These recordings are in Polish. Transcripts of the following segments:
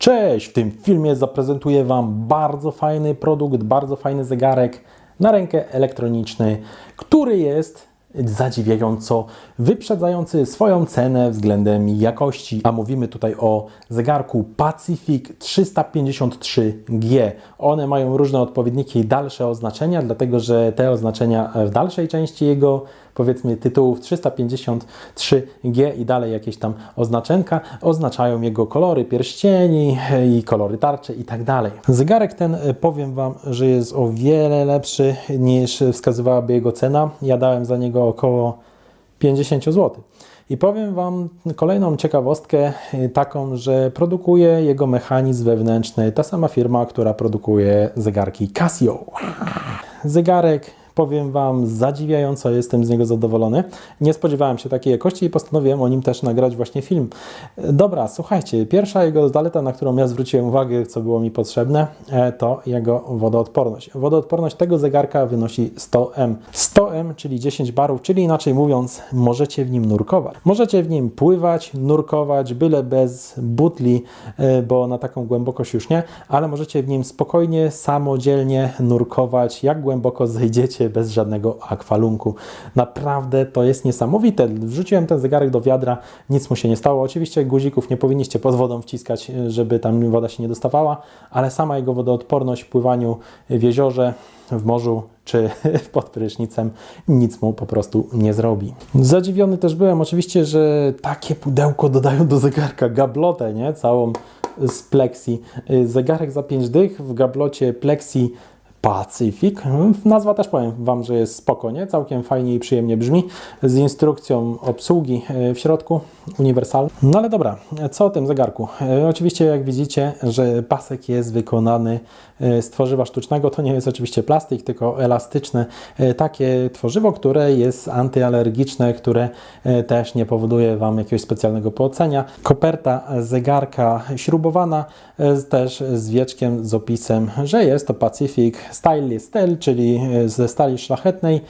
Cześć! W tym filmie zaprezentuję Wam bardzo fajny produkt, bardzo fajny zegarek na rękę elektroniczny, który jest zadziwiająco wyprzedzający swoją cenę względem jakości. A mówimy tutaj o zegarku Pacific 353G. One mają różne odpowiedniki i dalsze oznaczenia, dlatego że te oznaczenia w dalszej części jego powiedzmy tytułów 353G i dalej jakieś tam oznaczenka oznaczają jego kolory pierścieni i kolory tarczy i tak dalej. Zegarek ten e, powiem Wam, że jest o wiele lepszy niż wskazywałaby jego cena. Ja dałem za niego około 50 zł. I powiem Wam kolejną ciekawostkę, y, taką, że produkuje jego mechanizm wewnętrzny ta sama firma, która produkuje zegarki Casio. Zegarek powiem Wam, zadziwiająco jestem z niego zadowolony. Nie spodziewałem się takiej jakości i postanowiłem o nim też nagrać właśnie film. Dobra, słuchajcie, pierwsza jego zaleta, na którą ja zwróciłem uwagę, co było mi potrzebne, e, to jego wodoodporność. Wodoodporność tego zegarka wynosi 100M. 100M, czyli 10 barów, czyli inaczej mówiąc, możecie w nim nurkować. Możecie w nim pływać, nurkować, byle bez butli, e, bo na taką głębokość już nie, ale możecie w nim spokojnie, samodzielnie nurkować, jak głęboko zejdziecie bez żadnego akwalunku. Naprawdę to jest niesamowite. Wrzuciłem ten zegarek do wiadra, nic mu się nie stało. Oczywiście guzików nie powinniście pod wodą wciskać, żeby tam woda się nie dostawała, ale sama jego wodoodporność w pływaniu w jeziorze, w morzu czy pod prysznicem nic mu po prostu nie zrobi. Zadziwiony też byłem oczywiście, że takie pudełko dodają do zegarka gablotę, nie? Całą z plexi. Zegarek za 5 dych w gablocie plexi Pacific. Nazwa też powiem Wam, że jest spoko, nie? Całkiem fajnie i przyjemnie brzmi. Z instrukcją obsługi e, w środku, uniwersalną. No ale dobra, co o tym zegarku? E, Oczywiście jak widzicie, że pasek jest wykonany e, z tworzywa sztucznego. To nie jest oczywiście plastik, tylko elastyczne. Takie tworzywo, które jest antyalergiczne, które też nie powoduje Wam jakiegoś specjalnego poocenia. Koperta zegarka śrubowana, też z wieczkiem z opisem, że jest to Pacific Stainless Steel, czyli e, ze stali szlachetnej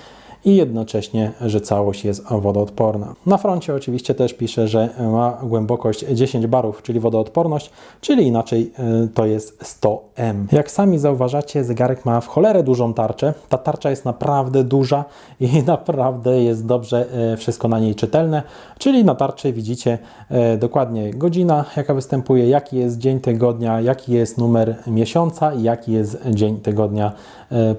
i jednocześnie, że całość jest wodoodporna. Na froncie oczywiście też pisze, że ma głębokość 10 barów, czyli wodoodporność, czyli inaczej y, to jest 100M. Jak sami zauważacie, zegarek ma w cholerę dużą tarczę. Ta tarcza jest naprawdę duża i naprawdę jest dobrze y, wszystko na niej czytelne, czyli na tarczy widzicie y, dokładnie godzina, jaka występuje, jaki jest dzień tygodnia, jaki jest numer miesiąca i jaki jest dzień tygodnia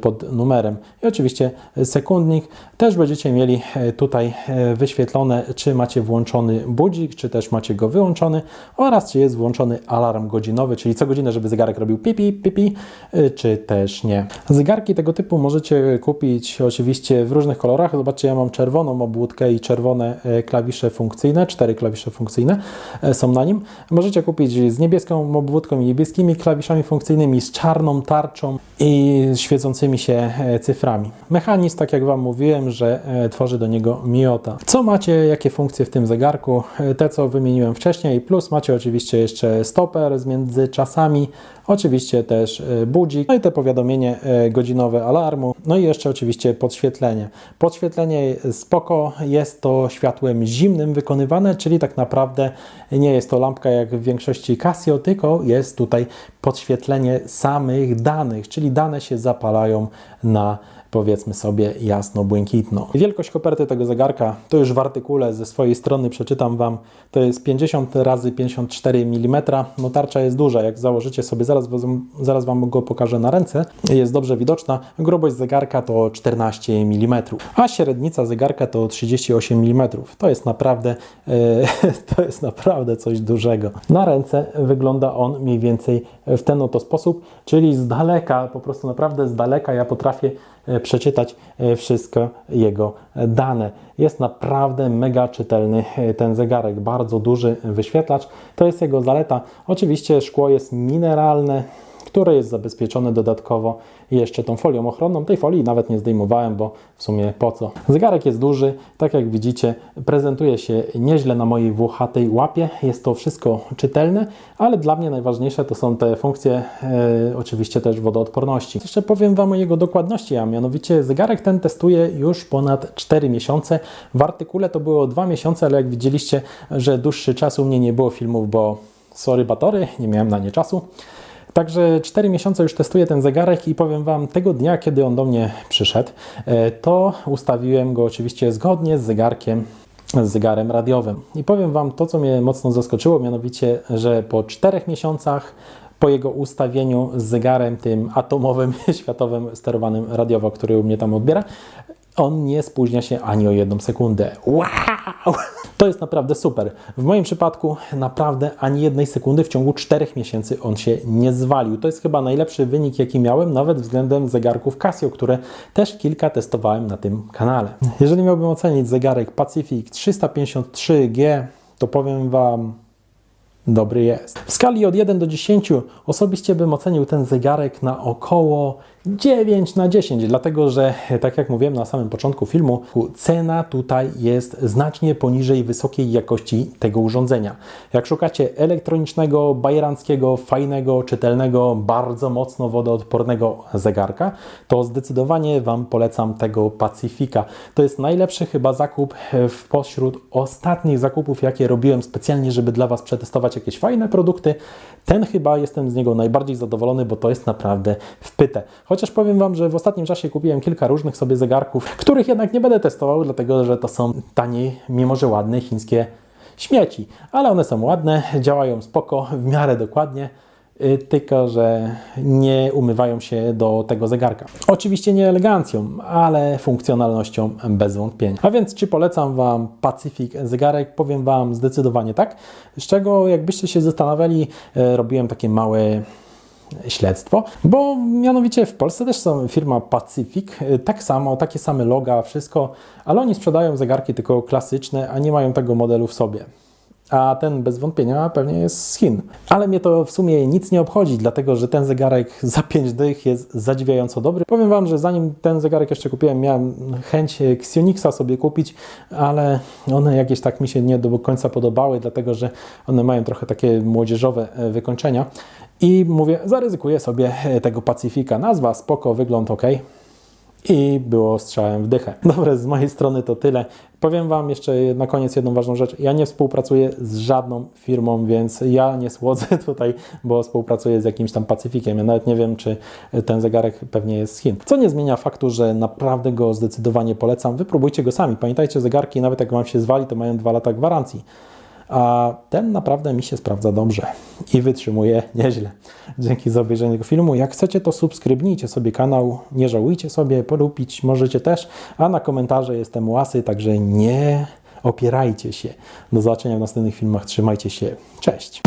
pod numerem. I oczywiście sekundnik. Też będziecie mieli e, tutaj e, wyświetlone, czy macie włączony budzik, czy też macie go wyłączony oraz czy jest włączony alarm godzinowy, czyli co godzinę, żeby zegarek robił pipi, pipi, e, czy też nie. Zegarki tego typu możecie kupić oczywiście w różnych kolorach. Zobaczcie, ja mam czerwoną obłódkę i czerwone klawisze funkcyjne, cztery klawisze funkcyjne są na nim. Możecie kupić z niebieską obwódką i niebieskimi klawiszami funkcyjnymi, z czarną tarczą i świecącymi się cyframi. Mechanizm, tak jak Wam mówiłem, że e, tworzy do niego Miota. Co macie, jakie funkcje w tym zegarku? E, Te, co wymieniłem wcześniej, plus macie oczywiście jeszcze stoper z międzyczasami, oczywiście też e, budzik, no i te powiadomienie godzinowe alarmu, no i jeszcze oczywiście podświetlenie. Podświetlenie spoko, jest to światłem zimnym wykonywane, czyli tak naprawdę nie jest to lampka jak w większości Casio, tylko jest tutaj podświetlenie samych danych, czyli dane się zapalają na powiedzmy sobie jasno-błękitno. Wielkość koperty tego zegarka, to już w artykule ze swojej strony przeczytam Wam, to jest 50 razy 54 mm. No tarcza jest duża, jak założycie sobie, zaraz, zaraz Wam go pokażę na ręce, jest dobrze widoczna. Grubość zegarka to 14 mm, a średnica zegarka to 38 mm. To jest naprawdę, e, to jest naprawdę coś dużego. Na ręce wygląda on mniej więcej w ten oto sposób, czyli z daleka, po prostu naprawdę z daleka ja potrafię e, przeczytać e, wszystko jego dane. Jest naprawdę mega czytelny e, ten zegarek, bardzo duży wyświetlacz. To jest jego zaleta. Oczywiście szkło jest mineralne, które jest zabezpieczone dodatkowo jeszcze tą folią ochronną. Tej folii nawet nie zdejmowałem, bo w sumie po co. Zegarek jest duży, tak jak widzicie, prezentuje się nieźle na mojej włochatej łapie. Jest to wszystko czytelne, ale dla mnie najważniejsze to są te funkcje, e, oczywiście też wodoodporności. Jeszcze powiem Wam o jego dokładności, a mianowicie zegarek ten testuję już ponad 4 miesiące. W artykule to było 2 miesiące, ale jak widzieliście, że dłuższy czas u mnie nie było filmów, bo Sorry batory, nie miałem na nie czasu. Także 4 miesiące już testuję ten zegarek i powiem Wam, tego dnia, kiedy on do mnie przyszedł, e, to ustawiłem go oczywiście zgodnie z zegarkiem, z zegarem radiowym. I powiem Wam to, co mnie mocno zaskoczyło, mianowicie, że po 4 miesiącach po jego ustawieniu z zegarem tym atomowym, światowym, sterowanym radiowo, który u mnie tam odbiera, on nie spóźnia się ani o jedną sekundę. Wow! To jest naprawdę super. W moim przypadku naprawdę ani jednej sekundy w ciągu 4 miesięcy on się nie zwalił. To jest chyba najlepszy wynik, jaki miałem, nawet względem zegarków Casio, które też kilka testowałem na tym kanale. Jeżeli miałbym ocenić zegarek Pacific 353G, to powiem Wam, dobry jest. W skali od 1 do 10 osobiście bym ocenił ten zegarek na około 9 na 10, dlatego że, tak jak mówiłem na samym początku filmu, cena tutaj jest znacznie poniżej wysokiej jakości tego urządzenia. Jak szukacie elektronicznego, bajeranckiego, fajnego, czytelnego, bardzo mocno wodoodpornego zegarka, to zdecydowanie Wam polecam tego Pacifica. To jest najlepszy chyba zakup w pośród ostatnich zakupów, jakie robiłem specjalnie, żeby dla Was przetestować jakieś fajne produkty. Ten chyba jestem z niego najbardziej zadowolony, bo to jest naprawdę wpyte. Chociaż powiem Wam, że w ostatnim czasie kupiłem kilka różnych sobie zegarków, których jednak nie będę testował, dlatego że to są tanie, mimo że ładne chińskie śmieci. Ale one są ładne, działają spoko, w miarę dokładnie. y, Tylko, że nie umywają się do tego zegarka. Oczywiście nie elegancją, ale funkcjonalnością bez wątpienia. A więc, czy polecam Wam Pacific zegarek? Powiem Wam zdecydowanie tak. Z czego, jakbyście się zastanawiali, e, robiłem takie małe śledztwo, bo mianowicie w Polsce też są firma Pacific, y, tak samo, takie same loga, wszystko, ale oni sprzedają zegarki tylko klasyczne, a nie mają tego modelu w sobie. A ten bez wątpienia pewnie jest z Chin. Ale mnie to w sumie nic nie obchodzi, dlatego że ten zegarek za 5 dych jest zadziwiająco dobry. Powiem Wam, że zanim ten zegarek jeszcze kupiłem, miałem chęć Xionixa sobie kupić, ale one jakieś tak mi się nie do końca podobały, dlatego że one mają trochę takie młodzieżowe e, wykończenia. I mówię, zaryzykuję sobie e, tego Pacyfika. Nazwa spoko, wygląd ok. I było strzałem w dychę. Dobra, z mojej strony to tyle. Powiem Wam jeszcze na koniec jedną ważną rzecz. Ja nie współpracuję z żadną firmą, więc ja nie słodzę tutaj, bo współpracuję z jakimś tam Pacyfikiem. Ja nawet nie wiem, czy ten zegarek pewnie jest z Chin. Co nie zmienia faktu, że naprawdę go zdecydowanie polecam. Wypróbujcie go sami. Pamiętajcie, zegarki, nawet jak Wam się zwali, to mają dwa lata gwarancji a ten naprawdę mi się sprawdza dobrze i wytrzymuje nieźle. Dzięki za obejrzenie tego filmu. Jak chcecie, to subskrybnijcie sobie kanał, nie żałujcie sobie, polubić możecie też, a na komentarze jestem łasy, także nie opierajcie się. Do zobaczenia w następnych filmach, trzymajcie się, cześć!